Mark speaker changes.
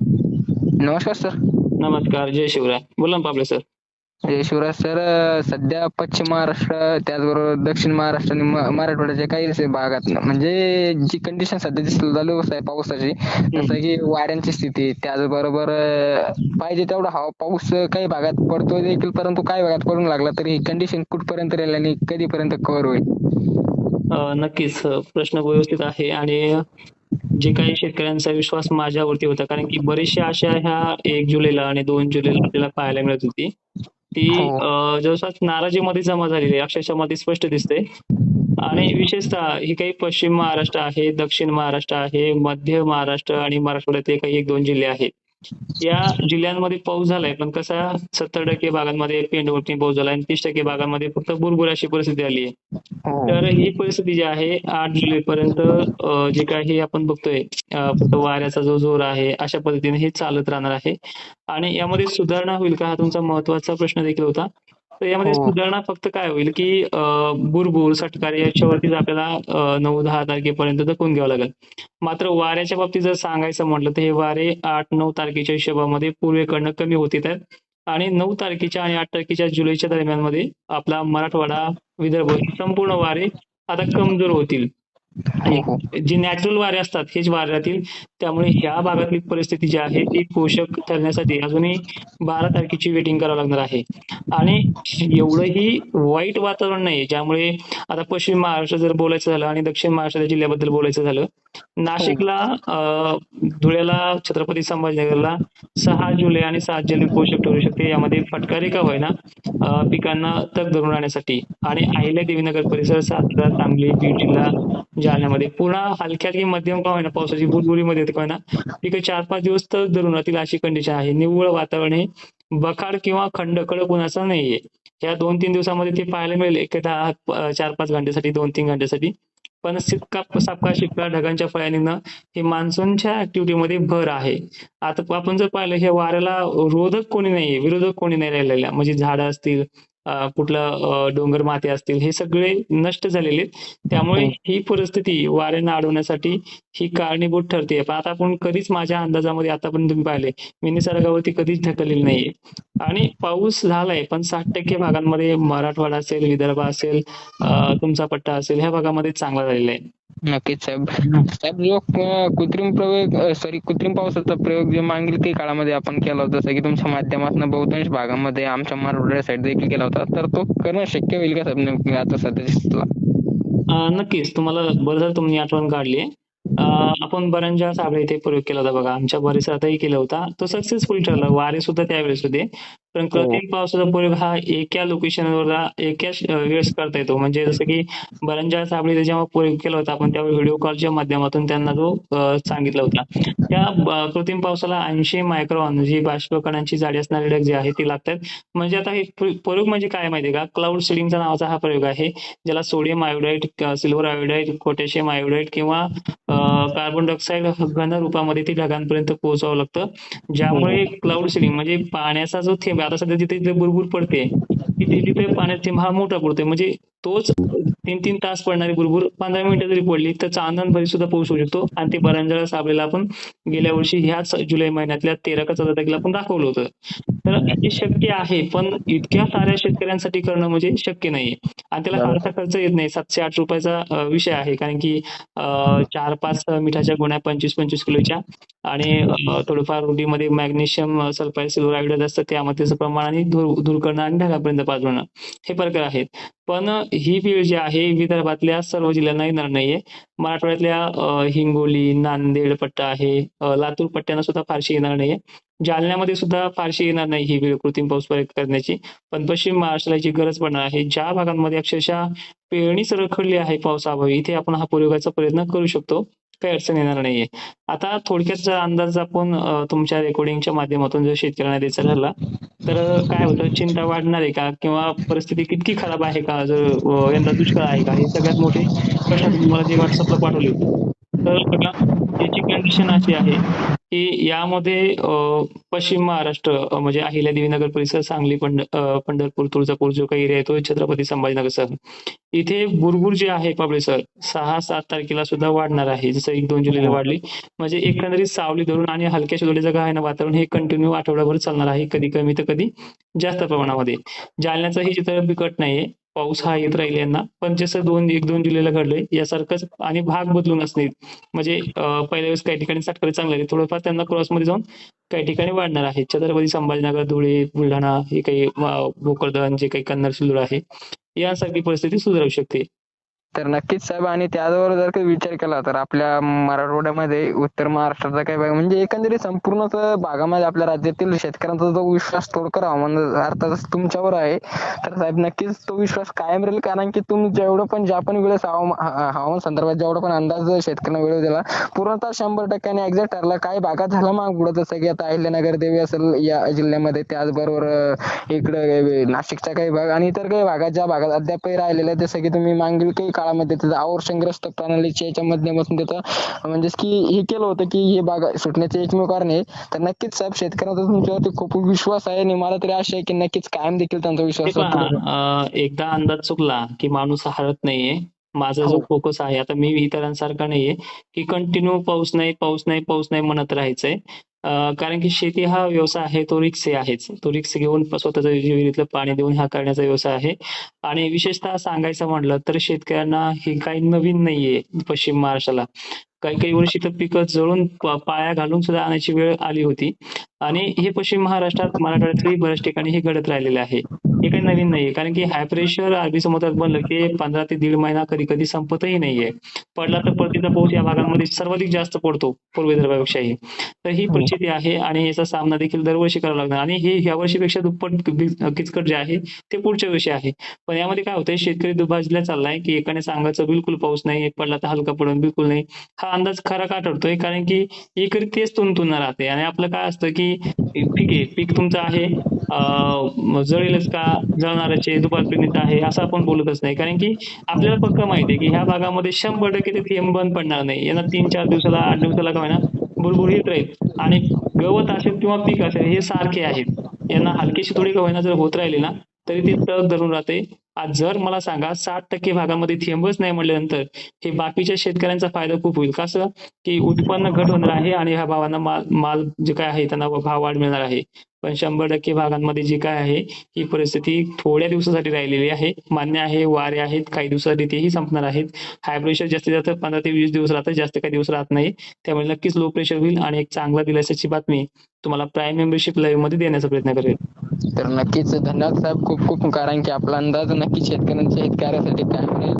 Speaker 1: नमस्कार सर.
Speaker 2: नमस्कार जय शिवराय. बोला ना पाबळे सर.
Speaker 1: जय शिवराज सर सध्या पश्चिम महाराष्ट्र त्याचबरोबर दक्षिण महाराष्ट्र आणि म- मराठवाड्याच्या काही भागात म्हणजे जी कंडिशन सध्या दिसत चालू आहे पावसाची जसं की वाऱ्यांची स्थिती त्याचबरोबर अं, पाहिजे तेवढा हवा पाऊस काही भागात पडतो देखील परंतु काही भागात पडून लागला तरी ही कंडिशन कुठपर्यंत राहील आणि कधीपर्यंत कव्हर होईल?
Speaker 2: अ, नक्कीच अ, प्रश्न व्यवस्थित आहे आणि जे काही शेतकऱ्यांचा विश्वास माझ्यावरती होता. कारण की बरेचशा अशा ह्या एक जुलैला आणि दोन जुलैला आपल्याला पाहायला मिळत होती. ती
Speaker 1: हो.
Speaker 2: जवळपास नाराजीमध्ये जमा झालेली अक्षरशः मध्ये स्पष्ट दिसते. आणि विशेषतः ही काही पश्चिम महाराष्ट्र आहे दक्षिण महाराष्ट्र आहे मध्य महाराष्ट्र आणि मराठवाड्यातले काही एक दोन जिल्हे आहेत. या जिल्ह्यांमध्ये पाऊस झालाय पण कसा सत्तर टक्के भागांमध्ये पेंडवरती पाऊस झालाय आणि तीस टक्के भागांमध्ये फक्त बुरबुर अशी परिस्थिती आली आहे.
Speaker 1: हो.
Speaker 2: तर ही परिस्थिती जी आहे आठ जुलै पर्यंत जे काही आपण बघतोय फक्त वाऱ्याचा जो जोर आहे अशा पद्धतीने हे चालत राहणार आहे. आणि यामध्ये सुधारणा होईल का हा तुमचा महत्त्वाचा प्रश्न देखील होता. तर यामध्ये
Speaker 1: हो.
Speaker 2: सुधारणा फक्त काय होईल की अ, बुरबुर सटकार याच्यावरतीच आपल्याला नऊ दहा तारखेपर्यंत जपून घ्यावं लागेल मात्र वाऱ्याच्या बाबतीत जर सांगायचं म्हटलं तर हे वारे आठ नऊ तारखेच्या हिशोबामध्ये पूर्वेकडनं कमी होत येत आहेत आणि नऊ तारखेच्या आणि आठ तारखेच्या जुलैच्या दरम्यानमध्ये आपला मराठवाडा विदर्भ संपूर्ण वारे आता कमजोर होतील. जे नॅचरल वारे असतात हेच वारे राहतील त्यामुळे ह्या भागातली परिस्थिती जी आहे ती पोषक ठरण्यासाठी अजूनही बारा तारखेची वेटिंग करावं लागणार आहे. आणि एवढंही वाईट वातावरण नाही ज्यामुळे आता पश्चिम महाराष्ट्र जर बोलायचं झालं आणि दक्षिण महाराष्ट्राच्या जिल्ह्याबद्दल बोलायचं झालं नाशिकला धुळ्याला छत्रपती संभाजीनगरला सहा जुलै आणि सात जुलै पोषक ठरू शकते. यामध्ये फटकारी का होईना पिकांना तग धरून राहण्यासाठी आणि आहिल्या देवीनगर परिसर सातारा सांगली बीड जिल्हा जालन्यामध्ये. पुन्हा हलक्या की मध्यम का होईना पावसाची बुरबुरीमध्ये का होईना पिकं चार पाच दिवस तग धरून राहतील अशी कंडिशन आहे. निव्वळ वातावरण हे बखाड किंवा खंड कडक उन्हाचा नाहीये. या दोन तीन दिवसामध्ये ते पाहायला मिळेल. एक दहा चार पाच घंट्यासाठी दोन तीन घंट्यासाठी. पण सिक्का सापका शिपका ढगांच्या फळ्यानीनं हे मान्सूनच्या ऍक्टिव्हिटीमध्ये भर आहे. आता आपण जर पाहिलं हे वाऱ्याला रोधक कोणी नाहीये विरोधक कोणी नाही राहिलेला. म्हणजे झाडं असतील कुठलं डोंगर माते असतील हे सगळे नष्ट झालेले आहेत. त्यामुळे ही. परिस्थिती वाऱ्यांना अडवण्यासाठी ही कारणीभूत ठरते पण आता आपण कधीच माझ्या अंदाजामध्ये आतापर्यंत तुम्ही पाहिले मी निसर्गावरती कधीच ढकललेली नाहीये. आणि पाऊस झालाय पण साठ टक्के भागांमध्ये मराठवाडा असेल विदर्भ असेल तुमचा पट्टा असेल ह्या भागामध्ये चांगला झालेला आहे.
Speaker 1: नक्कीच साहेब. साहेब जो कृत्रिम प्रयोग सॉरी कृत्रिम पावसाचा प्रयोग जे मागील काही काळामध्ये आपण केला होता जसं की तुमच्या माध्यमातून बहुतांश भागामध्ये आमच्या मराठवाड्या साईड देखील केला होता तर तो करणं शक्य होईल का साहेब आता सध्या
Speaker 2: नक्कीच. तुम्हाला बरं झालं तुम्ही आठवण काढली. आपण बऱ्याचशा साबळे इथे प्रयोग केला होता बघा. आमच्या परिसरातही केला होता. तो सक्सेसफुल ठरला. वारे सुद्धा त्यावेळेस होते. पण कृत्रिम पावसाचा प्रयोग हा एका लोकेशनवर एका श- वेळेस करता येतो. म्हणजे जसं की बऱ्याचशा साबळे जेव्हा प्रयोग केला होता आपण त्यावेळी व्हिडिओ कॉलच्या माध्यमातून त्यांना तो सांगितला होता. त्या कृत्रिम पावसाला ऐंशी मायक्रॉन जी बाष्पकणांची जाडी असणारी ढग जे आहे ती लागतात. म्हणजे आता हे प्र- प्रयोग म्हणजे काय माहितीये का? क्लाउड सिडिंगचा नावाचा हा प्रयोग आहे ज्याला sodium iodide silver iodide potassium iodide किंवा कार्बन डायऑक्साईड घन रूपामध्ये ती ढगांपर्यंत पोहोचावं लागतं. ज्यामुळे क्लाउड सिडिंग म्हणजे पाण्याचा जो थेंब आता सध्या जिथे जिथे बुरबुर पडते तिथे तिथे पाण्याचा थेंब हा मोठा पडतोय. म्हणजे तोच तीन तीन तास पडणारी बुरबुर पंधरा मिनिटं जरी पडली तर चांदण भरी सुद्धा पोहोचू शकतो. आणि ते बरांजळा साबळेला आपण गेल्या वर्षी ह्याच जुलै महिन्यातल्या तेरा का चौदा तारखेला आपण दाखवलं होतं. तर हे शक्य आहे पण इतक्या साऱ्या शेतकऱ्यांसाठी करणं म्हणजे शक्य नाहीये. आणि त्याला फारसा खर्च येत नाही. सातशे आठ रुपयाचा विषय आहे. कारण की अं, चार पाच मिठाच्या गोण्या पंचवीस पंचवीस किलोच्या. आणि थोडंफार रुटीमध्ये मॅग्नेशियम सल्फाईड सिल्वर असतं त्यामध्ये प्रमाण आणि धूर दूर करणं आणि ढगापर्यंत पाजवणं हे प्रकार आहेत. पण ही वेळ जी आहे विदर्भातल्या सर्व जिल्ह्यांना येणार नाहीये. मराठवाड्यातल्या हिंगोली नांदेड पट्टा आहे लातूर पट्ट्यांना सुद्धा फारशी येणार नाहीये. जालन्यामध्ये सुद्धा फारशी येणार नाही ही वेळ कृत्रिम पाऊस करण्याची. पण पश्चिम महाराष्ट्राला याची गरज पडणार आहे ज्या भागांमध्ये अक्षरशः पेरणी रखडली आहे पावसाअभावी इथे आपण हा प्रयोगाचा प्रयत्न करू शकतो. काही अडचण येणार नाहीये. आता थोडक्यात जर अंदाज आपण तुमच्या रेकॉर्डिंगच्या माध्यमातून जर शेतकऱ्यांना द्यायचा झाला तर काय होतं? चिंता वाढणार आहे का? किंवा परिस्थिती कितकी खराब आहे का? जर यंदा दुष्काळ आहे का? हे सगळ्यात मोठे प्रश्न तुम्हाला जे व्हॉट्सअपला पाठवले होते. तर बघा याची कंडिशन अशी आहे की यामध्ये पश्चिम महाराष्ट्र म्हणजे म्हणजे अहिल्यादेवी नगर परिसर सांगली पंढ पंढरपूर तुळजापूर जो काही एरिया आहे तो छत्रपती संभाजीनगर सर इथे बुरबुर जे आहे सर सहा सात तारखेला सुद्धा वाढणार आहे. जसं एक दोन जुलैला वाढली. म्हणजे एकंदरीत सावली धरून आणि हलक्या काय आहे ना वातावरण हे कंटिन्यू आठवडाभर चालणार आहे. कधी कमी तर कधी जास्त प्रमाणामध्ये. जालन्याचंही चित्र बिकट नाहीये. पाऊस हा येत राहील यांना. पण जसं दोन एक दोन जुलैला घडलंय यासारखंच आणि भाग बदलून असणे म्हणजे पहिल्या वेळेस काही ठिकाणी सातकडे चांगलं थोडंफार त्यांना क्रॉसमध्ये जाऊन काही ठिकाणी वाढणार आहे. छत्रपती संभाजीनगर धुळे बुलढाणा हे काही भोकरदन जे काही कन्नड सिल्लोड आहे यासारखी परिस्थिती सुधारू शकते.
Speaker 1: तर नक्कीच साहेब आणि त्याचबरोबर जर काही विचार केला तर आपल्या मराठवाड्यामध्ये उत्तर महाराष्ट्राचा काही भाग म्हणजे एकंदरीत संपूर्ण भागामध्ये आपल्या राज्यातील शेतकऱ्यांचा जो विश्वास तोडकर हवामान अर्थातच तुमच्यावर आहे तर साहेब नक्कीच तो विश्वास कायम राहील. कारण की तुम्ही जेवढं पण ज्या पण वेळेस हवामान हवामान संदर्भात जेवढा पण अंदाज शेतकऱ्यांना वेळ दिला पूर्णतः शंभर टक्क्याने एक्झॅक्ट ठरला काही भागात झाला मग पुढं. जसं की आता अहिल्यानगर देवी असेल या जिल्ह्यामध्ये त्याचबरोबर इकडं नाशिकचा काही भाग आणि इतर काही भागात ज्या भागात अद्यापही राहिलेल्या जसं की तुम्ही मागील काही काळामध्ये त्याचं आवर्षणग्रस्त प्रणालीच्या याच्या माध्यमातून त्याचं म्हणजेच की हे केलं होतं की हे भाग सुटण्याचे एकमेव कारण आहे. तर नक्कीच साहेब शेतकऱ्यांचा तुमच्यावरती खूप विश्वास आहे आणि मला तरी आशा आहे की नक्कीच कायम देखील त्यांचा
Speaker 2: हे
Speaker 1: विश्वास
Speaker 2: एकदा अंदाज चुकला की माणूस हरत नाहीये. माझा जो
Speaker 1: हो.
Speaker 2: फोकस आहे आता मी इतरांसारखा नाहीये की कंटिन्यू पाऊस नाही पाऊस नाही पाऊस नाही म्हणत राहायचंय. कारण की शेती हा व्यवसाय आहे तो रिक्स आहेच. तो रिक्स घेऊन स्वतःच विहिरीतलं पाणी देऊन हा करण्याचा व्यवसाय आहे. आणि विशेषतः सांगायचं म्हटलं तर शेतकऱ्यांना हे काही नवीन नाहीये पश्चिम महाराष्ट्राला. काही काही वर्षी तर पिकं जळून पाया घालून सुद्धा आणायची वेळ आली होती. आणि हे पश्चिम महाराष्ट्रात मराठवाड्यातही बऱ्याच ठिकाणी हे घडत राहिलेलं आहे. हे काही नवीन नाहीये. कारण की हाय प्रेशर अरबी समुद्रात बनलं की पंधरा ते दीड महिना कधी कधी संपतही नाहीये. पडला तर परतीचा पाऊस या भागांमध्ये सर्वाधिक जास्त पडतो पूर्व विदर्भापेक्षाही तर ही परिस्थिती आहे आणि याचा सामना देखील दरवर्षी करावा लागणार. आणि हे ह्या वर्षीपेक्षा दुप्पट किचकट जे आहे ते पुढच्या वर्षी आहे. पण यामध्ये काय होतंय शेतकरी दुभाजला चाललाय की एकाने सांगायचं बिलकुल पाऊस नाही एक पडला तर हलका पडून बिलकुल नाही. हा अंदाज खरा का ठरतोय? कारण की एकरी तेच तुंतून राहते आणि आपलं काय असतं की ठीक आहे पीक तुमचं आहे जळेलच का जळणाऱ्याचे आहे आहे असं आपण बोलतच नाही. कारण की आपल्याला पक्क माहिती आहे की ह्या भागामध्ये शंभर टक्के ते थेंब बंद पडणार नाही. यांना तीन चार दिवसाला आठ दिवसाला का होईना बुलबुल येत राहील. आणि गवत असेल किंवा पीक असेल हे सारखे आहेत. यांना हलकीशी थोडी का होईना जर होत राहिली ना तरी ती तग धरून राहते. आज जर मला सांगा साठ टक्के भागामध्ये थेंबच नाही म्हटल्यानंतर हे बाकीच्या शेतकऱ्यांचा फायदा खूप होईल. कसं की उत्पन्न घट होणार आहे आणि ह्या भावांना माल माल जे काय आहे त्यांना भाव वाढ मिळणार आहे. पण शंभर टक्के भागांमध्ये जी काय आहे ही परिस्थिती थोड्या दिवसासाठी राहिलेली आहे. मान्य आहे वारे आहेत काही दिवसासाठी तेही संपणार आहेत. हाय प्रेशर जास्तीत जास्त पंधरा ते वीस दिवस राहतं जास्त काही दिवस राहत नाही. त्यामुळे नक्कीच लो प्रेशर होईल आणि एक चांगला दिलासाची बातमी तुम्हाला प्राईम मेंबरशिप लाईव्हमध्ये देण्याचा प्रयत्न करेल.
Speaker 1: तर नक्कीच धन्यवाद साहेब. खूप खूप कारण की आपला अंदाज नक्कीच शेतकऱ्यांच्या हितकार्यासाठी काय